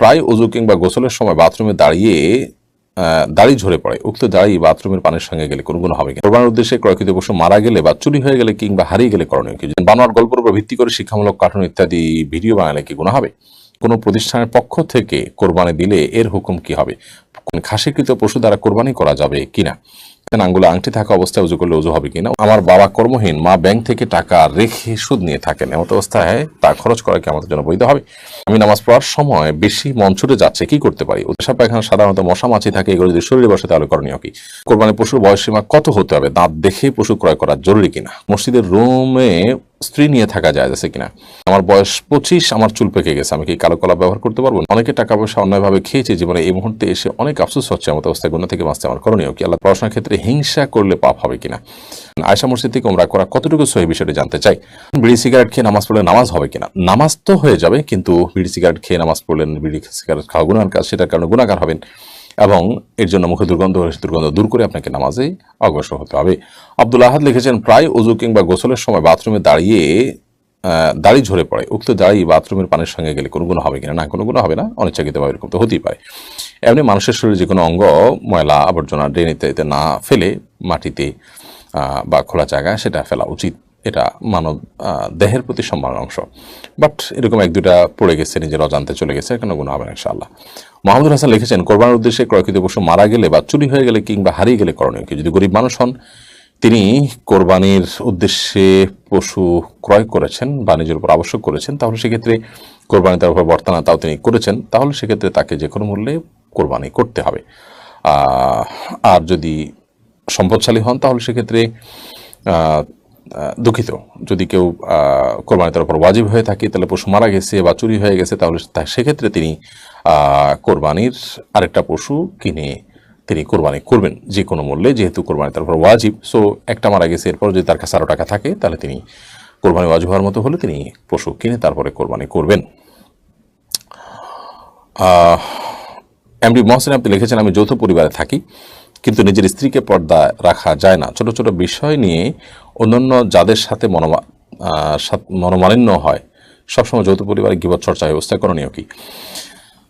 প্রায় অজু কিংবা গোসলের সময় বাথরুমে দাঁড়িয়ে দাড়ি ঝরে পড়ে। উক্ত দাড়ি বাথরুমের পানির সঙ্গে গেলে কোনো গুণ হবে কিনা। কোরবানির উদ্দেশ্যে ক্রয়কৃত পশু মারা গেলে বা চুরি হয়ে গেলে কিংবা হারিয়ে গেলে করণীয় কি? বানোয়ার গল্পের উপর ভিত্তি করে শিক্ষামূলক কার্টুন ইত্যাদি ভিডিও বানালে কি গুণ হবে? কোনো প্রতিষ্ঠানের পক্ষ থেকে কোরবানি দিলে এর হুকুম কি হবে? খাসিকৃত পশু দ্বারা কোরবানি করা যাবে কিনা? আঙ্গুলে আংটি থাকা অবস্থায় উজু করলে উজু হবে কিনা? আমার বাবা কর্মহীন, মা ব্যাংক থেকে টাকা রেখে সুদ নিয়ে থাকেন। এমত অবস্থায় তা খরচ করা কি আমাদের জন্য বৈধ হবে? আমি নামাজ পড়ার সময় বেশি মন ছুটে যাচ্ছে, কি করতে পারি? উৎসাহ পায়খানা সাধারণত মশা মাছি থাকে, এগুলো যদি শরীরে বসে তাহলে করণীয় কি? কোরবানি পশুর বয়স সীমা কত হতে হবে? দাঁত দেখে পশু ক্রয় করা জরুরি কিনা? মসজিদের রুমে স্ত্রী নিয়ে থাকা যায় আছে কিনা? আমার বয়স পঁচিশ, আমার চুল পেকে গেছে, আমি কি কালো কলা ব্যবহার করতে পারব? অনেকে টাকা পয়সা অন্যায়ভাবে খেয়েছে, জীবনে এই মুহূর্তে এসে অনেক আফসোস হচ্ছে আমার অবস্থায় গুণা থেকে বাঁচতে আমার করণীয় কি? আল্লাহ পড়াশোনার ক্ষেত্রে হিংসা করলে পাপ হবে কিনা? আয়সা মসজিদ থেকে ওমরা করা কতটুকু সহি বিষয়টি জানতে চাই? বিড়ি সিগারেট খেয়ে নামাজ পড়লে নামাজ হবে কিনা? নামাজ তো হয়ে যাবে, কিন্তু বিড়ি সিগারেট খেয়ে নামাজ পড়লেন বিড়ি সিগারেট খাওয়া গুণার কাজ, সেটার কারণে গুণাকার হবেন। এবং এর জন্য মুখে দুর্গন্ধ দুর্গন্ধ দূর করে আপনাকে নামাজে অগ্রসর হতে হবে। আব্দুল আহাদ লিখেছেন, প্রায় অজু কিংবা গোসলের সময় বাথরুমে দাঁড়িয়ে দাড়ি ঝরে পড়ে। উক্ত দাড়ি বাথরুমের পানির সঙ্গে গেলে কোনো গুণ হবে কিনা? না, কোনো গুণ হবে না। অনিচ্ছাকৃতভাবে এরকম তো হতেই পারে। এমনি মানুষের শরীরে যে কোনো অঙ্গ, ময়লা, আবর্জনা, ড্রেন ইত্যাদিতে না ফেলে মাটিতে বা খোলা জায়গায় সেটা ফেলা উচিত। এটা মানব দেহের প্রতি সম্মানের অংশ। বাট এরকম এক দুটা পড়ে গেছে, নিজের অজান্তে চলে গেছে, কেন গুণ হবে না ইনশাআল্লাহ। মাহমুদুল হাসান লিখেছেন, কোরবানির উদ্দেশ্যে ক্রয়কৃত পশু মারা গেলে বা চুরি হয়ে গেলে কিংবা হারিয়ে গেলে করণীয় কি? যদি গরিব মানুষ হন তিনি কোরবানির উদ্দেশ্যে পশু ক্রয় করেছেন বা নিজের উপর আবশ্যক করেছেন, তাহলে সেক্ষেত্রে কোরবানি তার উপর বর্তানা তাও তিনি করেছেন, তাহলে সেক্ষেত্রে তাকে যে কোনো মূল্যে কোরবানি করতে হবে। আর যদি সম্পদশালী হন, তাহলে সেক্ষেত্রে দুঃখিত। যদি কেউ কোরবানি তার উপর ওয়াজিব হয়ে থাকে, তাহলে পশু মারা গেছে বা চুরি হয়ে গেছে, তাহলে সেক্ষেত্রে তিনি কোরবানির আরেকটা পশু কিনে তিনি কোরবানি করবেন যে কোনো মূল্যে, যেহেতু কোরবানি তার উপর ওয়াজিব। সো একটা মারা গেছে, এরপর যদি তার কাছে আরও টাকা থাকে, তাহলে তিনি কোরবানি ওয়াজিব হওয়ার মতো হলে তিনি পশু কিনে তারপরে কোরবানি করবেন। এমডি মহসিন আপনি লিখেছেন, আমি যৌথ পরিবারে থাকি, কিন্তু নিজের স্ত্রীকে পর্দা রাখা যায় না। ছোট ছোট বিষয় নিয়ে অন্যান্য যাদের সাথে মনোমা মনোমালিন্য হয়, সবসময় যৌথ পরিবারে গিবত চর্চা ব্যবস্থা করণীয় কি?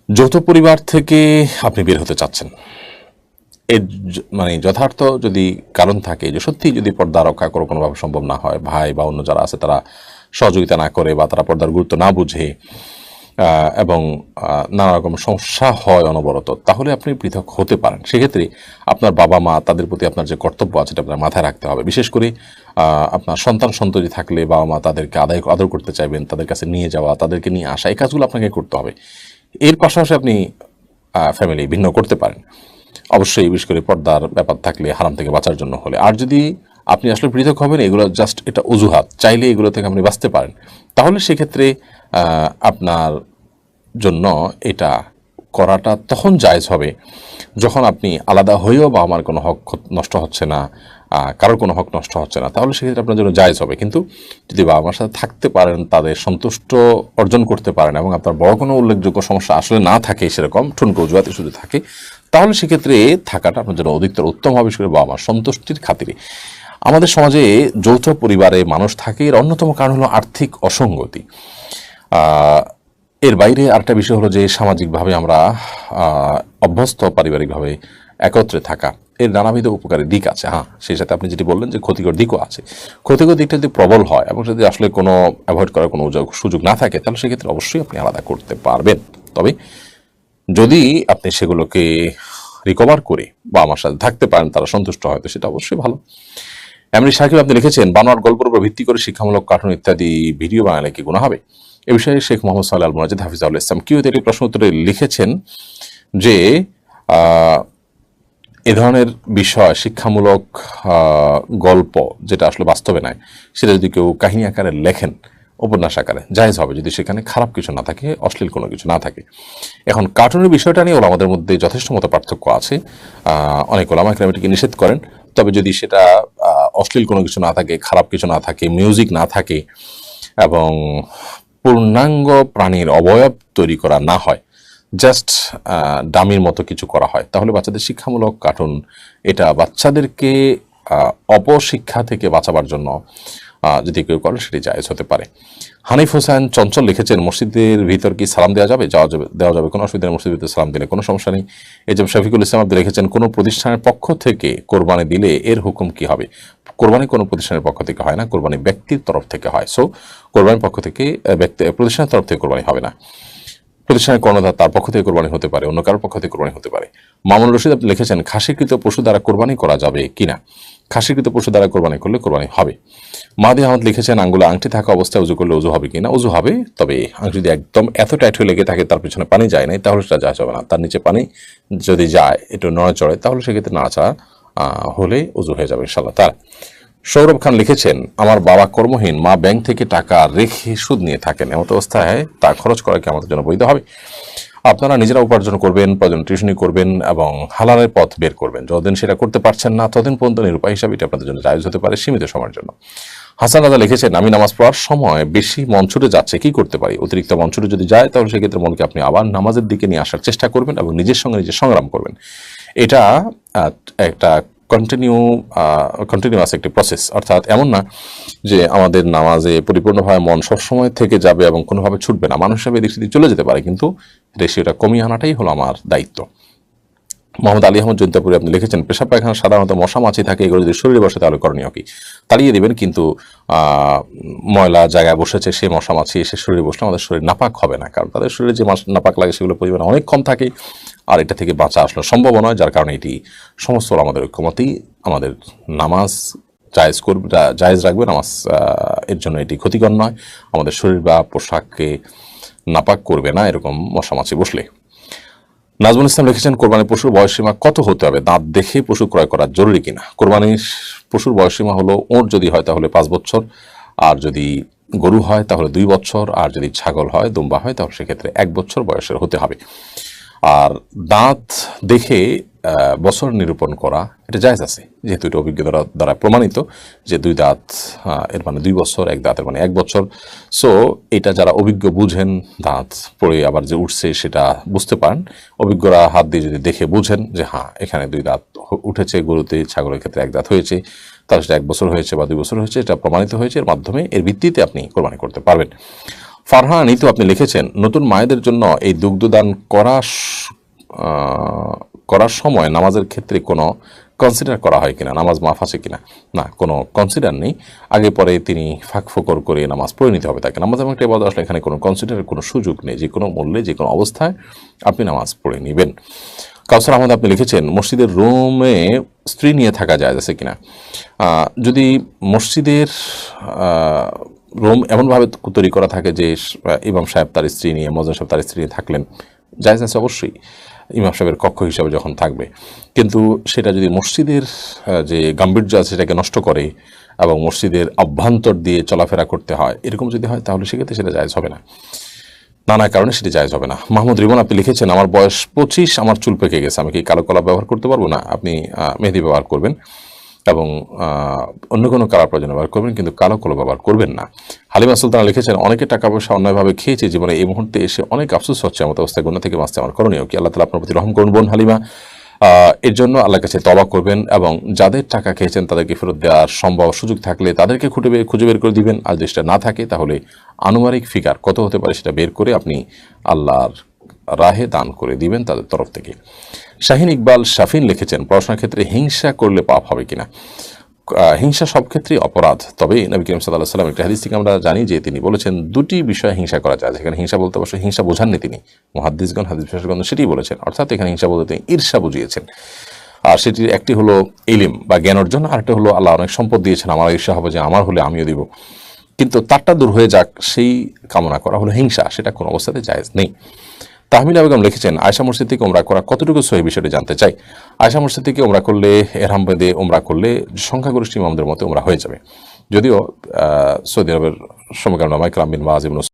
যৌথ পরিবার থেকে আপনি বের হতে চাচ্ছেন। এর মানে যথার্থ যদি কারণ থাকে, যে সত্যি যদি পর্দা রক্ষা করে, কোনোভাবে সম্ভব না হয়, ভাই বা অন্য যারা আছে তারা সহযোগিতা না করে বা তারা পর্দার গুরুত্ব না বুঝে এবং নানা রকম সমস্যা হয় অনবরত, তাহলে আপনি পৃথক হতে পারেন। সেক্ষেত্রে আপনার বাবা মা, তাদের প্রতি আপনার যে কর্তব্য আছে এটা আপনার মাথায় রাখতে হবে। বিশেষ করে আপনার সন্তান সন্ততি থাকলে বাবা মা তাদেরকে আদায়, আদর করতে চাইবেন, তাদের কাছে নিয়ে যাওয়া, তাদেরকে নিয়ে আসা, এই কাজগুলো আপনাকে করতে হবে। এর পাশাপাশি আপনি ফ্যামিলি ভিন্ন করতে পারেন। অবশ্যই বিশেষ করে পর্দার ব্যাপার থাকলে হারাম থেকে বাঁচার জন্য হলে। আর যদি আপনি আসলে পৃথক হবেন, এগুলো জাস্ট এটা অজুহাত, চাইলে এগুলো থেকে আপনি বাঁচতে পারেন। তাহলে সেক্ষেত্রে আপনার জন্য এটা করাটা তখন জায়জ হবে। যখন আপনি আলাদা হয়েও বা আমার কোনো হক নষ্ট হচ্ছে না কারোর কোনো হক নষ্ট হচ্ছে না, তাহলে সেক্ষেত্রে আপনার জন্য জায়জ হবে। কিন্তু যদি বাবা মার সাথে থাকতে পারেন, তাদের সন্তুষ্ট অর্জন করতে পারেন এবং আপনার বড় কোনো উল্লেখযোগ্য সমস্যা আসলে না থাকে সেরকম, ঠুনকো অজুহাতে শুধু থাকে তাহলে সেক্ষেত্রে থাকাটা আপনার জন্য অধিকতর উত্তম হবে করে বাবা সন্তুষ্টির খাতিরে। আমাদের সমাজে যৌথ পরিবারে মানুষ থাকে, এর অন্যতম কারণ হলো আর্থিক অসঙ্গতি। এর বাইরে আরেকটা বিষয় হলো যে সামাজিকভাবে আমরা অভ্যস্ত পারিবারিকভাবে একত্রে থাকা, এর নানাবিধ উপকারী দিক আছে। হ্যাঁ সেই সাথে আপনি যেটি বললেন যে ক্ষতিকর দিকও আছে। ক্ষতিকর দিকটা যদি প্রবল হয় এবং যদি আসলে কোনো অ্যাভয়েড করার কোনো সুযোগ না থাকে, তাহলে সেক্ষেত্রে অবশ্যই আপনি আলাদা করতে পারবেন। তবে যদি আপনি সেগুলোকে রিকভার করে বা আমার সাথে থাকতে পারেন, তারা সন্তুষ্ট হয়, তো সেটা অবশ্যই ভালো। এমনি সাকিব, আপনি লিখেছেন, বানোয়ার গল্পের উপর ভিত্তি করে শিক্ষামূলক কার্টুন ইত্যাদি ভিডিও বানালে কি গুণ হবে? এ বিষয়ে শেখ মোহাম্মদ আল মুনাজিদ হাফিজাউল ইসলাম, কিউ এর প্রশ্ন উত্তরে লিখেছেন যে এ ধরনের বিষয়, শিক্ষামূলক গল্প যেটা আসলে বাস্তবে নয়, সেটা যদি কেউ কাহিনী আকারে লেখেন উপন্যাস আকারে। জায়েজ হবে যদি সেখানে খারাপ কিছু না থাকে, অশ্লীল কোনো কিছু না থাকে। এখন কার্টুনের বিষয়টা নিয়ে ওলামাদের মধ্যে যথেষ্ট মতো পার্থক্য আছে। অনেক ওলামা এটিকে নিষেধ করেন। তবে যদি সেটা অশ্লীল কোনো কিছু না থাকে, খারাপ কিছু না থাকে, মিউজিক না থাকে, এবং পূর্ণাঙ্গ প্রাণীর অবয়ব তৈরি করা না হয়, জাস্ট ডামির মতো কিছু করা হয়, তাহলে বাচ্চাদের শিক্ষামূলক কার্টুন, এটা বাচ্চাদেরকে অপশিক্ষা থেকে বাঁচাবার জন্য যদি কেউ করেন সেটি জায়েজ হতে পারে। হানিফ হোসেন চঞ্চল লিখেছেন, মসজিদের ভিতর কি সালাম দেওয়া যাবে? যাওয়া যাবে, দেওয়া যাবে কোনো অসুবিধা মসজিদের ভিতরে সালাম দিলে কোনো সমস্যা নেই। এই যে শফিকুল ইসলাম আপনি লিখেছেন, কোনো প্রতিষ্ঠানের পক্ষ থেকে কোরবানি দিলে এর হুকুম কি হবে? কোরবানি কোনো প্রতিষ্ঠানের পক্ষ থেকে হয় না, কোরবানি ব্যক্তির তরফ থেকে হয়। সো কোরবানির পক্ষ থেকে ব্যক্তি, প্রতিষ্ঠানের তরফ থেকে কোরবানি হবে না। প্রতিষ্ঠানের কর্ণধার তার পক্ষ থেকে কোরবানি হতে পারে, অন্য কারোর পক্ষ থেকে কোরবানি হতে পারে। মামুন রশিদ আপনি লিখেছেন খাসিকৃত পশু দ্বারা কোরবানি করা যাবে কিনা? খাসিকৃত পশু দ্বারা কোরবানি করলে কোরবানি হবে। মাদি আহমদ লিখেছেন, আঙ্গুলে আংটি থাকা অবস্থায় উজু করলে উজু হবে কিনা? উজু হবে, তবে আংটি যদি একদম এত টাইট হয়ে লেগে থাকে, তার পিছনে পানি যায় নাই, তাহলে সেটা যাওয়া যাবে না। তার নিচে পানি যদি যায়, একটু নড়ে চড়ে তাহলে সেক্ষেত্রে নাড়াচাড়া হলে উজু হয়ে যাবে ইনশাল্লাহ তার সৌরভ খান লিখেছেন, আমার বাবা কর্মহীন, মা ব্যাংক থেকে টাকা রেখে সুদ নিয়ে থাকেন। এমত অবস্থায় তা খরচ করা কি আমাদের জন্য বৈধ হবে? আপনারা নিজেরা উপার্জন করবেন, প্রয়োজন টিউশনি করবেন এবং হালালের পথ বের করবেন। যতদিন সেটা করতে পারছেন না, ততদিন পর্যন্ত নিরুপায় হিসাবে এটা আপনাদের জন্য জায়জ হতে পারে সীমিত সময়ের জন্য। হাসান রাজা লিখেছেন, আমি নামাজ পড়ার সময় বেশি মন যাচ্ছে, কি করতে পারি? অতিরিক্ত মন যদি যায়, তাহলে সেক্ষেত্রে মনকে আপনি আবার নামাজের দিকে নিয়ে আসার চেষ্টা করবেন এবং নিজের সঙ্গে নিজে সংগ্রাম করবেন। এটা একটা কন্টিনিউ কন্টিনিউয়াস একটি প্রসেস অর্থাৎ এমন না যে আমাদের নামাজে পরিপূর্ণভাবে মন সবসময় থেকে যাবে এবং কোনোভাবে ছুটবে না। মানুষ হিসাবে সেদিক চলে যেতে পারে, কিন্তু রেশিওটা কমিয়ে আনাটাই হলো আমার দায়িত্ব। মোহাম্মদ আলী আহমদ জৈন্তাপুরে আপনি লিখেছেন, পেশাব পায়খানা সাধারণত মশা মাছি থাকে, এগুলো যদি শরীরে বসে তাহলে করণীয় কি? তাড়িয়ে দেবেন কিন্তু ময়লা জায়গায় বসেছে সেই মশা মাছি এসে শরীরে বসলে আমাদের শরীর নাপাক হবে না, কারণ তাদের শরীরে যে নাপাক লাগে সেগুলো পরিমাণ অনেক কম থাকে আর এটা থেকে বাঁচা আসলে সম্ভব নয়, যার কারণে এটি সমস্ত আমাদের ঐক্যমতেই আমাদের নামাজ জায়েজ করবে জায়েজ রাখবে, নামাজ এর জন্য এটি ক্ষতিকর নয়, আমাদের শরীর বা পোশাককে নাপাক করবে না এরকম মশা মাছি বসলে। নাজমুল ইসলাম লিখেছেন কোরবানি পশুর বয়সীমা কত হতে হবে? দাঁত দেখে পশু ক্রয় করা জরুরি কিনা? কোরবানি পশুর বয়সীমা হলো ওঁর যদি হয় তাহলে পাঁচ বছর, আর যদি গরু হয় তাহলে দুই বছর, আর যদি ছাগল হয়, দুম্বা হয়, তাহলে সেক্ষেত্রে এক বছর বয়সের হতে হবে। আর দাঁত দেখে বছর নিরূপণ করা, এটা জায়জ আছে। যেহেতু এটা অভিজ্ঞতা দ্বারা প্রমাণিত যে দুই দাঁত এর মানে দুই বছর, এক দাঁতের মানে এক বছর। সো এটা যারা অভিজ্ঞ বুঝেন দাঁত পড়ে আবার যে উঠছে সেটা বুঝতে পারেন। অভিজ্ঞরা হাত দিয়ে যদি দেখে বুঝেন যে হ্যাঁ এখানে দুই দাঁত উঠেছে, গরুতে ছাগলের ক্ষেত্রে এক দাঁত হয়েছে, তাহলে সেটা এক বছর হয়েছে বা দুই বছর হয়েছে, এটা প্রমাণিত হয়েছে। এর মাধ্যমে এর ভিত্তিতে আপনি কোরবানি করতে পারবেন। ফারহান নিতু আপনি লিখেছেন, নতুন মায়েদের জন্য এই দুগ্ধদান করা করার সময় নামাজের ক্ষেত্রে কোনো কনসিডার করা হয় কিনা? নামাজ মাফ আছে কিনা? না, কোনো কনসিডার নেই। আগে পরে তিনি ফাঁক ফোকর করে নামাজ পড়ে নিতে হবে তাকে। নামাজ এমন একটা আসলে এখানে কোনো কনসিডারের কোনো সুযোগ নেই। যে কোনো মূল্যে, যে কোনো অবস্থায় আপনি নামাজ পড়ে নেবেন। কাউসার আহমদ, আপনি লিখেছেন, মসজিদের রুমে স্ত্রী নিয়ে থাকা যায় আছে কিনা? যদি মসজিদের রুম এমনভাবে তৈরি করা থাকে যে, ইমাম সাহেব তার স্ত্রী নিয়ে মজন সাহেব তার স্ত্রী নিয়ে থাকলেন। জায়জ আছে অবশ্যই, ইমাম সাহেবের কক্ষ হিসাবে যখন থাকবে। কিন্তু সেটা যদি মসজিদের যে গাম্ভীর্য আছে সেটাকে নষ্ট করে এবং মসজিদের অভ্যন্তর দিয়ে চলাফেরা করতে হয়, এরকম যদি হয় তাহলে সেক্ষেত্রে সেটা জায়জ হবে না। নানা কারণে সেটি জায়জ হবে না। মাহমুদ রিমন, আপনি লিখেছেন, আমার বয়স পঁচিশ, আমার চুল পেকে গেছে, আমি কি কালো কলা ব্যবহার করতে পারব? না, আপনি মেহেদি ব্যবহার করবেন। এবং অন্য কোনো কালার প্রয়োজন ব্যবহার করবেন, কিন্তু কালো কলা ব্যবহার করবেন না। হালিমা সুলতানা লিখেছেন, অনেকে টাকা পয়সা অন্যায়ভাবে খেয়েছে জীবনে, এই মুহূর্তে এসে অনেক আফসোস হচ্ছে আমার অবস্থায় গুণা থেকে বাঁচতে আমার করণীয় কি? আল্লাহ তালা আপনার প্রতি রহম করুন বোন হালিমা। এর জন্য আল্লাহর কাছে তবা করবেন এবং যাদের টাকা খেয়েছেন তাদেরকে ফেরত দেওয়ার সম্ভব সুযোগ থাকলে তাদেরকে খুঁটে বের খুঁজে বের করে দিবেন। আর যদি না থাকে, তাহলে আনুমানিক ফিগার কত হতে পারে সেটা বের করে আপনি আল্লাহর রাহে দান করে দিবেন তাদের তরফ থেকে। শাহিন ইকবাল শাফিন লিখেছেন, পড়াশোনার ক্ষেত্রে হিংসা করলে পাপ হবে কিনা? হিংসা সব ক্ষেত্রেই অপরাধ। তবে নবী করিম সাল্লাহ সাল্লাম একটা হাদিস থেকে আমরা জানি যে তিনি বলেছেন, দুটি বিষয়ে হিংসা করা যায়। যেখানে হিংসা বলতে অবশ্যই হিংসা বোঝাননি তিনি। মহাদ্দিসগণ, হাদিস বিশেষগণ সেটি বলেছেন। অর্থাৎ এখানে হিংসা বলতে তিনি ঈর্ষা বুঝিয়েছেন। আর সেটির একটি হলো ইলিম বা জ্ঞান অর্জন, আর একটা হলো আল্লাহ অনেক সম্পদ দিয়েছেন। আমার ঈর্ষা হবে যে আমার হলে আমিও দিব। কিন্তু তারটা দূর হয়ে যাক, সেই কামনা করা হলো হিংসা। সেটা কোনো অবস্থাতে জায়েজ নেই। তাহমিলা বেগম লিখেছেন আয়সা মসজিদ থেকে ওমরা করা কতটুকু সহি বিষয়টি জানতে চাই। আয়সা মসজিদ থেকে ওমরা করলে, এরহাম বেঁধে ওমরা করলে সংখ্যাগরিষ্ঠ ইমামদের মতো ওমরা হয়ে যাবে। যদিও সৌদি আরবের সমকালীন মাইকরাম বিন ওয়াজিব